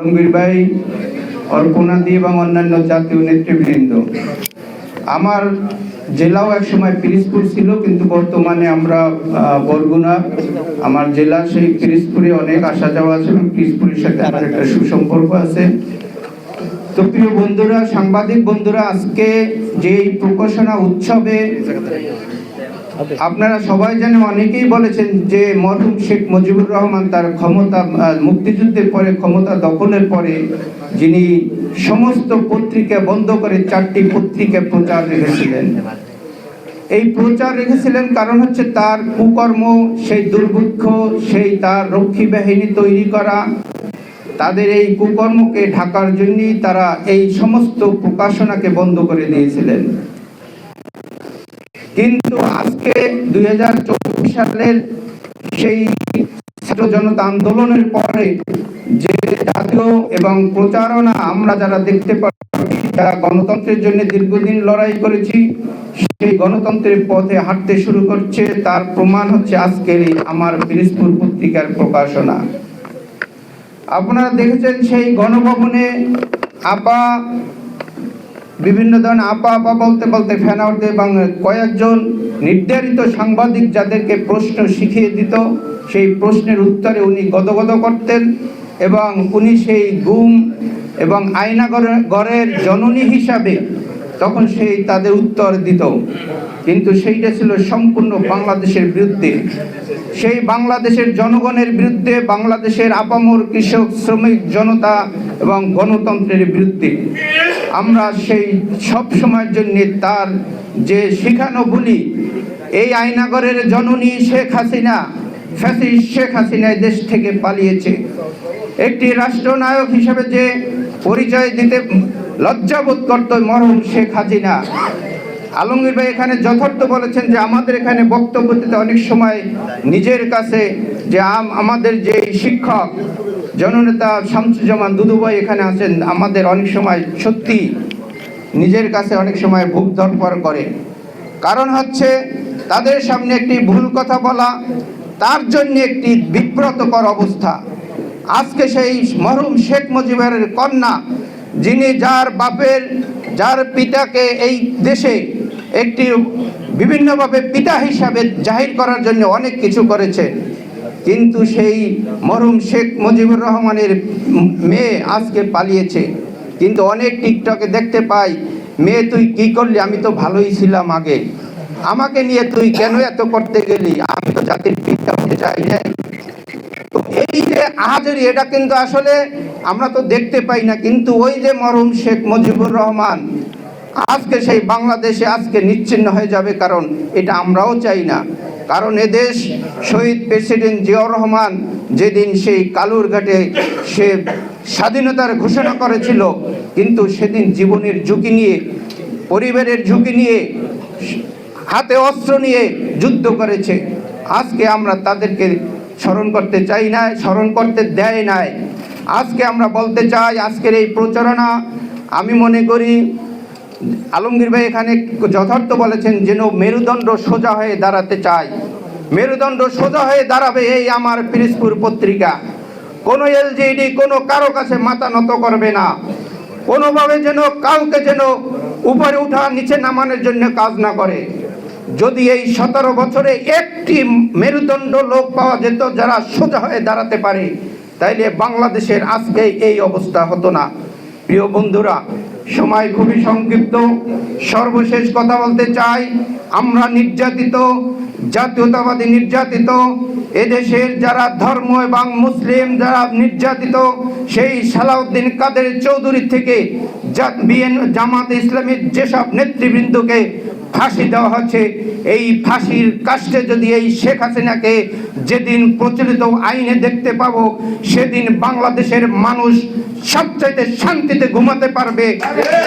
আলমগীর ভাই অর্পণাদি এবং অন্যান্য জাতীয় নেতৃবৃন্দ। আমার জেলাও একসময় পিরিজপুর ছিল, কিন্তু বর্তমানে আমরা বরগুনা, আমার জেলা সেই পিরিজপুরে অনেক আসা যাওয়া আছে এবং পিরিজপুরের সাথে আমার একটা সুসম্পর্ক আছে। তো প্রিয় বন্ধুরা, সাংবাদিক বন্ধুরা, আজকে যে প্রকাশনা উৎসবে আপনারা সবাই জানেন, অনেকেই বলেছেন যে মরহুম শেখ মুজিবুর রহমান তার ক্ষমতা মুক্তিযুদ্ধের পরে, ক্ষমতা দখলের পরে যিনি সমস্ত পত্রিকা বন্ধ করে চারটি পত্রিকা প্রচার রেখেছিলেন। এই প্রচার রেখেছিলেন কারণ হচ্ছে তার কুকর্ম, সেই দুর্ভিক্ষ, সেই তার রক্ষী বাহিনী তৈরি করা। তাদের এই কুকর্মকে ঢাকার জন্যই তারা এই সমস্ত প্রকাশনাকে বন্ধ করে দিয়েছিলেন। কিন্তু আজকে দুই সালের সেই ছাত্র জনতা আন্দোলনের পরে যে জাতীয় এবং প্রচারণা আমরা যারা দেখতে পাচ্ছি, যারা গণতন্ত্রের জন্য দীর্ঘদিন লড়াই করেছি, সেই গণতন্ত্রের পথে হাঁটতে শুরু করছে, তার প্রমাণ হচ্ছে আজকের আমার পিরিজপুর পত্রিকার প্রকাশনা। আপনারা দেখেছেন সেই গণভবনে আপা বিভিন্ন ধরনের আপা আপা বলতে বলতে ফ্যান আউট এবং কয়েকজন নির্ধারিত সাংবাদিক যাদেরকে প্রশ্ন শিখিয়ে দিত, সেই প্রশ্নের উত্তরে উনি গদগদ করতেন এবং উনি সেই গুম এবং আয়নাগরের জননী হিসাবে তখন সেই তাদের উত্তর দিত। কিন্তু সেইটা ছিল সম্পূর্ণ বাংলাদেশের বিরুদ্ধে। সেই বাংলাদেশের জনগণের বিরুদ্ধে, বাংলাদেশের আপামর কৃষক, শ্রমিক, জনতা এবং গণতন্ত্রের বিরুদ্ধে। আমরা সেই সব সময়ের জন্য তার যে শিখানো বলি, এই আইনাগরের জননী শেখ হাসিনা ফ্যাসিস শেখ হাসিনা দেশ থেকে পালিয়েছে। একটি রাষ্ট্রনায়ক হিসেবে যে পরিচয় দিতে লজ্জাবোধ করত মরহুম শেখ হাসিনা আলমগীর ভাই এখানে যথার্থ বলেছেন যে আমাদের এখানে বক্তব্য দিতে অনেক সময় নিজের কাছে যে আম- আমাদের যে শিক্ষক, জননেতা শামসুজ্জামান দুদুভাই এখানে আছেন, আমাদের অনেক সময় সত্যি নিজের কাছে অনেক সময় বুক ধরপর করে। কারণ হচ্ছে তাদের সামনে একটি ভুল কথা বলা, তার জন্য একটি বিব্রতকর অবস্থা। আজকে সেই মরহুম শেখ মুজিবের কন্যা, যিনি যার বাপের, যার পিতাকে এই দেশে একটি বিভিন্নভাবে পিতা হিসাবে জাহির করার জন্য অনেক কিছু করেছে। কিন্তু সেই মরহুম শেখ মুজিবুর রহমানের মেয়ে আজকে পালিয়েছে। কিন্তু অনেক টিকটকে দেখতে পাই, মেয়ে, তুই কি করলি? আমি তো ভালোই ছিলাম আগে। আমাকে নিয়ে তুই কেন এত করতে গেলি? আমি তো জাতির পিতা হতে চাই না তো এই যে আহাজারি, এটা কিন্তু আসলে আমরা তো দেখতে পাই না। কিন্তু ওই যে মরহুম শেখ মুজিবুর রহমান আজকে সেই বাংলাদেশে আজকে নিচ্ছিন্ন হয়ে যাবে কারণ এটা আমরাও চাই না। কারণ এদেশ শহীদ প্রেসিডেন্ট জিয়াউর রহমান যেদিন সেই কালুরঘাটে সে স্বাধীনতার ঘোষণা করেছিল, কিন্তু সেদিন জীবনের ঝুঁকি নিয়ে, পরিবারের ঝুঁকি নিয়ে, হাতে অস্ত্র নিয়ে যুদ্ধ করেছে। আজকে আমরা তাদেরকে স্মরণ করতে চাই না, স্মরণ করতে দেয় নাই। আজকে আমরা বলতে চাই, আজকের এই প্রচারণা, আমি মনে করি আলমগীর ভাই এখানে যথার্থ বলেছেন যেন মেরুদণ্ড সোজা হয়ে দাঁড়াতে চায় মেরুদণ্ড সোজা হয়ে দাঁড়াবে এই আমার পিরিজপুর পত্রিকা। কোনো এলজিডি, কোনো কারও কাছে মাথা নত করবে না। কোনোভাবে যেন কাউকে যেন উপরে উঠা, নিচে নামানোর জন্য কাজ না করে। যদি এই সতেরো বছরে একটি মেরুদণ্ড লোক পাওয়া যেত যারা সোজা হয়ে দাঁড়াতে পারে, তাইলে বাংলাদেশের আজকে এই অবস্থা হতো না। প্রিয় বন্ধুরা সময় খুবই সংক্ষিপ্ত। সর্বশেষ কথা বলতে চাই, আমরা নির্যাতিত, জাতীয়তাবাদী নির্যাতিত, এদেশের যারা ধর্ম এবং মুসলিম যারা নির্যাতিত, সেই সালাউদ্দিন কাদের চৌধুরী থেকে জামাত ইসলামের যেসব নেতৃবৃন্দকে ফাঁসি দেওয়া হচ্ছে। এই ফাঁসির কাষ্টে যদি এই শেখ হাসিনাকে যেদিন প্রচলিত আইনে দেখতে পাব, সেদিন বাংলাদেশের মানুষ সবচাইতে শান্তিতে ঘুমাতে পারবে।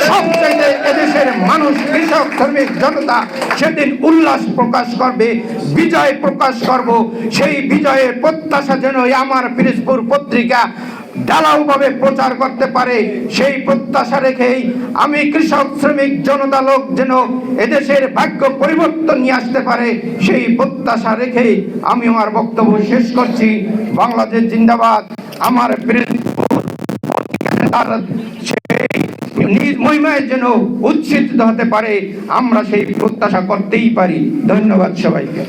সবচাইতে এদেশের মানুষ, কৃষক, শ্রমিক, জনতা সেদিন উল্লাস প্রকাশ করবে, বিজয় প্রকাশ করব। সেই বিজয়ের প্রত্যাশা যেন আমার পিরিজপুর পত্রিকা ঢালাওভাবে প্রচার করতে পারে, সেই প্রত্যাশা রেখেই আমি কৃষক, শ্রমিক, জনতা লোক যেন এদেশের ভাগ্য পরিবর্তন নিয়ে আসতে পারে, সেই প্রত্যাশা রেখেই আমি আমার বক্তব্য শেষ করছি। বাংলাদেশ জিন্দাবাদ, আমার সেই নিজ মহিমায় যেন উচ্ছেদ হতে পারে, আমরা সেই প্রত্যাশা করতেই পারি। ধন্যবাদ সবাইকে।